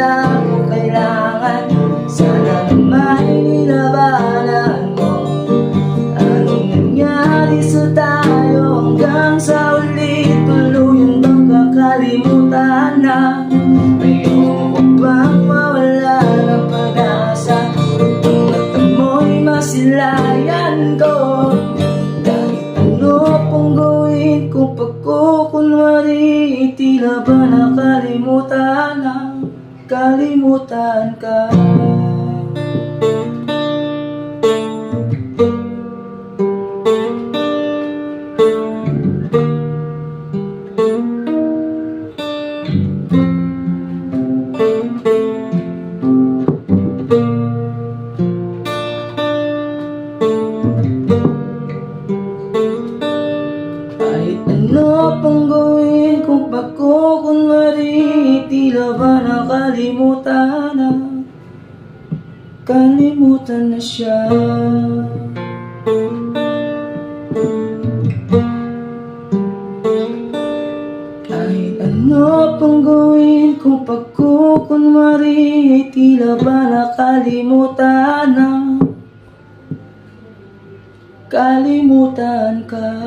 na mo kailangan. Sana naman nilabanan mo. Anong nangyari sa tayo hanggang sa uli Tuluyan bang kakalimutan na. Ayoko bang mawala ng pag-asa? Itong mata masilayan ko. Kahit ano pong gawin kung pagkukunwari Tila ba nakalimutan na? Kalimutan ka. Kahit ano pang gawin kung ba nakalimutan na. Kalimutan na siya. Kahit ano pang gawin kung pagkukunwari Tila ba nakalimutan na? Kalimutan ka